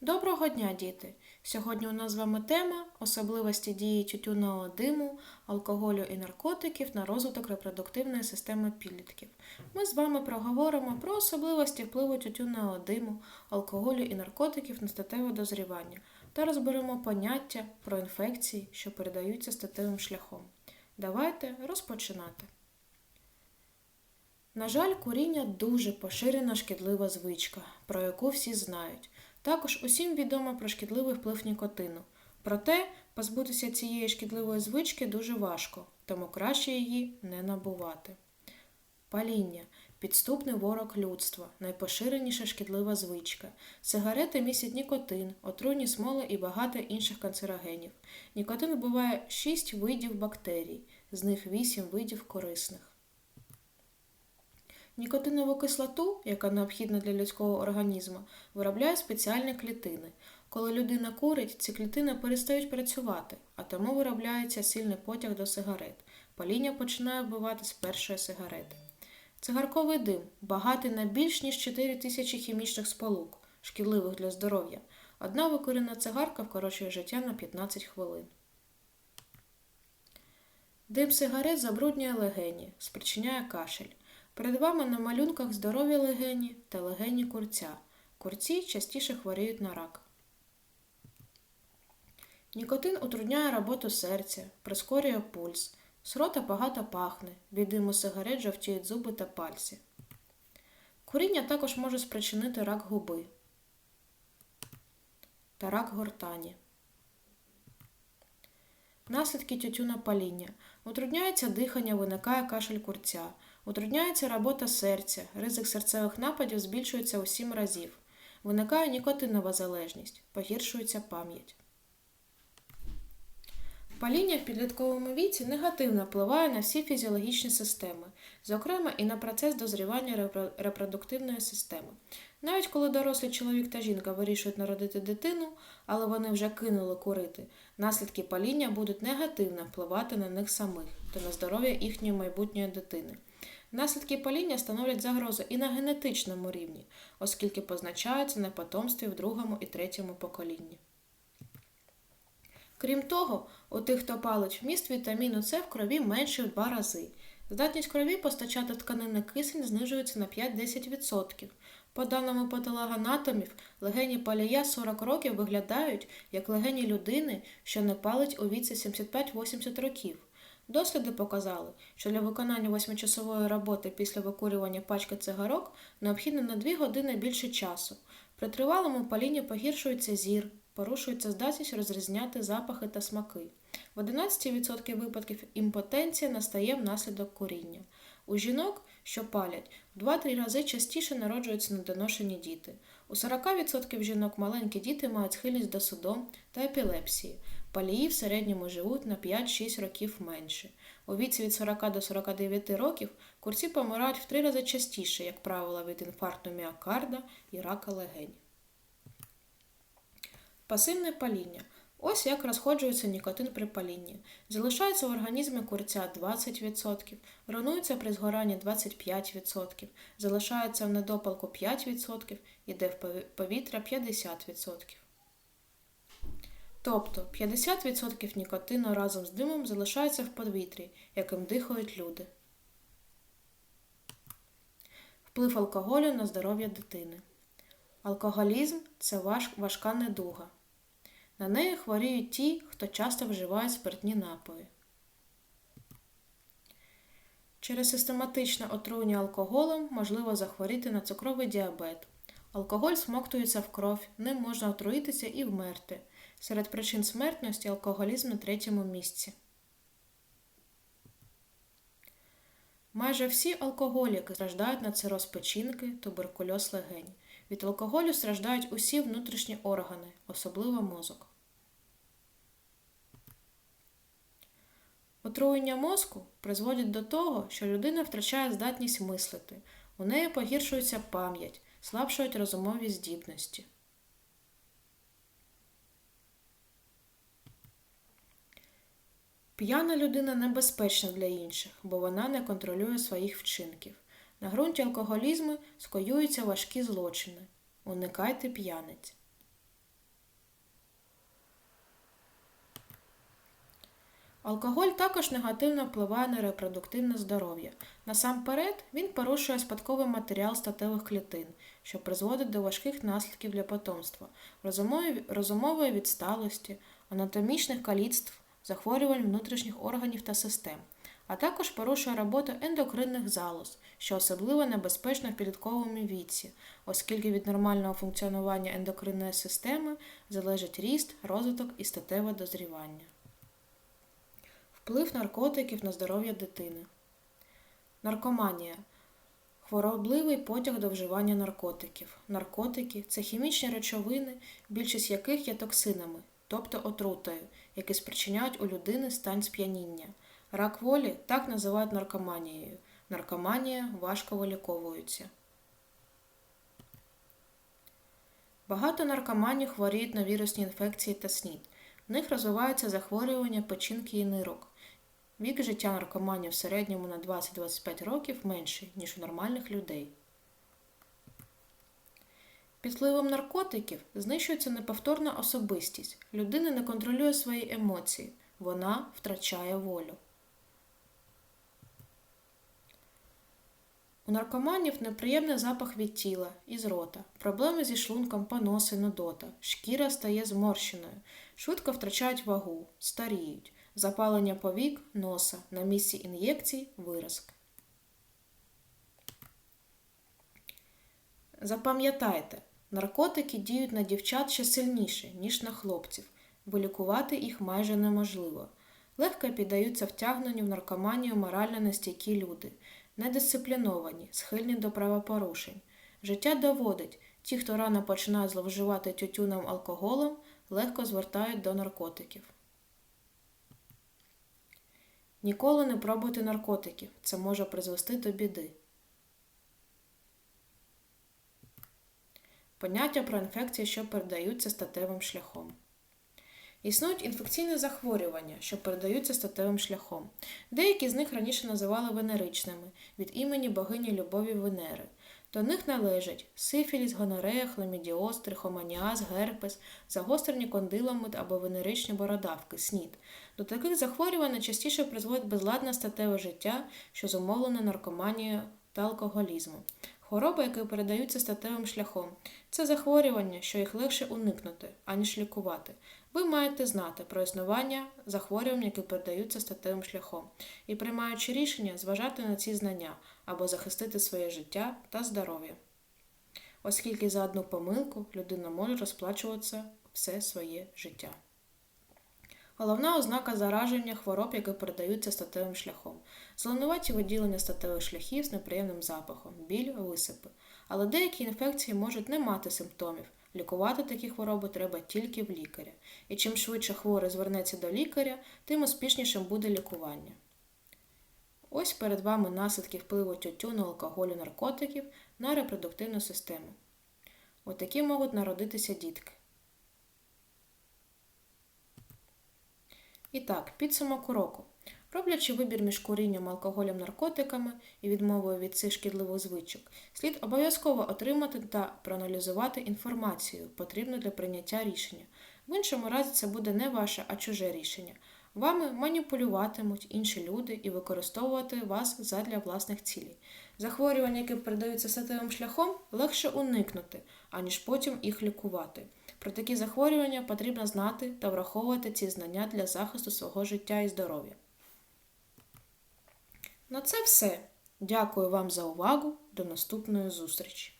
Доброго дня, діти! Сьогодні у нас з вами тема особливості дії тютюнового диму, алкоголю і наркотиків на розвиток репродуктивної системи підлітків. Ми з вами проговоримо про особливості впливу тютюнового диму, алкоголю і наркотиків на статеве дозрівання та розберемо поняття про інфекції, що передаються статевим шляхом. Давайте розпочинати. На жаль, куріння дуже поширена шкідлива звичка, про яку всі знають. Також усім відомо про шкідливий вплив нікотину. Проте позбутися цієї шкідливої звички дуже важко, тому краще її не набувати. Паління підступний ворог людства, найпоширеніша шкідлива звичка. Сигарети містять нікотин, отруйні смоли і багато інших канцерогенів. Нікотин вбиває 6 видів бактерій, з них 8 видів корисних. Нікотинову кислоту, яка необхідна для людського організму, виробляють спеціальні клітини. Коли людина курить, ці клітини перестають працювати, а тому виробляється сильний потяг до сигарет. Паління починає вбивати з першої сигарети. Цигарковий дим багатий на більш ніж 4 тисячі хімічних сполук, шкідливих для здоров'я. Одна викурена цигарка вкорочує життя на 15 хвилин. Дим сигарет забруднює легені, спричиняє кашель. Перед вами на малюнках здорові легені та легені курця. Курці частіше хворіють на рак. Нікотин утрудняє роботу серця, прискорює пульс, з рота багато пахне, від диму сигарет жовтіють зуби та пальці. Куріння також може спричинити рак губи та рак гортані. Наслідки тютюнопаління. Утрудняється дихання, виникає кашель курця. Утрудняється робота серця, ризик серцевих нападів збільшується у 7 разів. Виникає нікотинова залежність, погіршується пам'ять. Паління в підлітковому віці негативно впливає на всі фізіологічні системи, зокрема і на процес дозрівання репродуктивної системи. Навіть коли дорослий чоловік та жінка вирішують народити дитину, але вони вже кинули курити, наслідки паління будуть негативно впливати на них самих та на здоров'я їхньої майбутньої дитини. Наслідки паління становлять загрозу і на генетичному рівні, оскільки позначаються на потомстві в другому і третьому поколінні. Крім того, у тих, хто палить вміст вітаміну С в крові менше в два рази. Здатність крові постачати тканинний кисень знижується на 5-10%. По даному патологоанатомів, легені палія 40 років виглядають як легені людини, що не палить у віці 75-80 років. Досліди показали, що для виконання восьмичасової роботи після викурювання пачки цигарок необхідно на 2 години більше часу. При тривалому палінні погіршується зір, порушується здатність розрізняти запахи та смаки. В 11% випадків імпотенція настає внаслідок куріння. У жінок, що палять, в 2-3 рази частіше народжуються недоношені діти. У 40% жінок маленькі діти мають схильність до судом та епілепсії. Палії в середньому живуть на 5-6 років менше. У віці від 40 до 49 років курці помирають в 3 рази частіше, як правило, від інфаркту міокарда і рака легень. Пасивне паління. Ось як розходжується нікотин при палінні. Залишається в організмі курця 20%, руйнується при згоранні 25%, залишається в недопалку 5%, іде в повітря 50%. Тобто 50% нікотину разом з димом залишається в повітрі, яким дихають люди. Вплив алкоголю на здоров'я дитини. Алкоголізм це важка недуга. На неї хворіють ті, хто часто вживає спиртні напої. Через систематичне отруєння алкоголем можливо захворіти на цукровий діабет. Алкоголь смоктується в кров, ним можна отруїтися і вмерти. Серед причин смертності алкоголізм на третьому місці. Майже всі алкоголіки страждають на цироз печінки, туберкульоз легень. Від алкоголю страждають усі внутрішні органи, особливо мозок. Отруєння мозку призводить до того, що людина втрачає здатність мислити, у неї погіршується пам'ять, слабшують розумові здібності. П'яна людина небезпечна для інших, бо вона не контролює своїх вчинків. На ґрунті алкоголізму скоюються важкі злочини. Уникайте п'яниць. Алкоголь також негативно впливає на репродуктивне здоров'я. Насамперед, він порушує спадковий матеріал статевих клітин, що призводить до важких наслідків для потомства, розумової відсталості, анатомічних каліцтв, захворювань внутрішніх органів та систем, а також порушує роботу ендокринних залоз, що особливо небезпечно в підлітковому віці, оскільки від нормального функціонування ендокринної системи залежить ріст, розвиток і статеве дозрівання. Вплив наркотиків на здоров'я дитини. Наркоманія. Хворобливий потяг до вживання наркотиків. Наркотики це хімічні речовини, більшість яких є токсинами, тобто отрутою, які спричиняють у людини стан сп'яніння. Рак волі так називають наркоманією. Наркоманія важко виліковується. Багато наркоманів хворіють на вірусні інфекції та СНІД. В них розвиваються захворювання печінки і нирок. Вік життя наркоманів в середньому на 20-25 років менший, ніж у нормальних людей. Під впливом наркотиків знищується неповторна особистість. Людина не контролює свої емоції, вона втрачає волю. У наркоманів неприємний запах від тіла і з рота, проблеми зі шлунком, поноси, нудота, шкіра стає зморщеною, швидко втрачають вагу, старіють, запалення повік, носа, на місці ін'єкцій виразки. Запам'ятайте, наркотики діють на дівчат ще сильніше, ніж на хлопців. Вилікувати їх майже неможливо. Легко піддаються втягненню в наркоманію морально нестійкі люди, недисципліновані, схильні до правопорушень. Життя доводить, ті, хто рано починає зловживати тютюном алкоголем, легко звертають до наркотиків. Ніколи не пробуйте наркотиків, це може призвести до біди. Поняття про інфекції, що передаються статевим шляхом. Існують інфекційні захворювання, що передаються статевим шляхом. Деякі з них раніше називали венеричними від імені богині любові Венери. До них належать сифіліс, гонорея, хламідіоз, трихоманіаз, герпес, загострені кондилами або венеричні бородавки, снід. До таких захворювань найчастіше призводить безладне статеве життя, що зумовлене наркоманією та алкоголізмом. Хвороби, які передаються статевим шляхом, це захворювання, що їх легше уникнути, аніж лікувати. Ви маєте знати про існування захворювань, які передаються статевим шляхом, і, приймаючи рішення, зважати на ці знання або захистити своє життя та здоров'я. Оскільки за одну помилку людина може розплачуватися все своє життя. Головна ознака зараження хвороб, які передаються статевим шляхом. Зеленуваті виділення статевих шляхів з неприємним запахом, біль, висипи. Але деякі інфекції можуть не мати симптомів. Лікувати такі хвороби треба тільки в лікаря. І чим швидше хворий звернеться до лікаря, тим успішнішим буде лікування. Ось перед вами наслідки впливу тютюну, алкоголю, наркотиків на репродуктивну систему. Отакі можуть народитися дітки. І так, підсумок уроку. Роблячи вибір між курінням, алкоголем, наркотиками і відмовою від цих шкідливих звичок, слід обов'язково отримати та проаналізувати інформацію, потрібну для прийняття рішення. В іншому разі це буде не ваше, а чуже рішення. Вами маніпулюватимуть інші люди і використовувати вас задля власних цілей. Захворювання, які передаються статевим шляхом, легше уникнути, аніж потім їх лікувати. Про такі захворювання потрібно знати та враховувати ці знання для захисту свого життя і здоров'я. На це все. Дякую вам за увагу. До наступної зустрічі!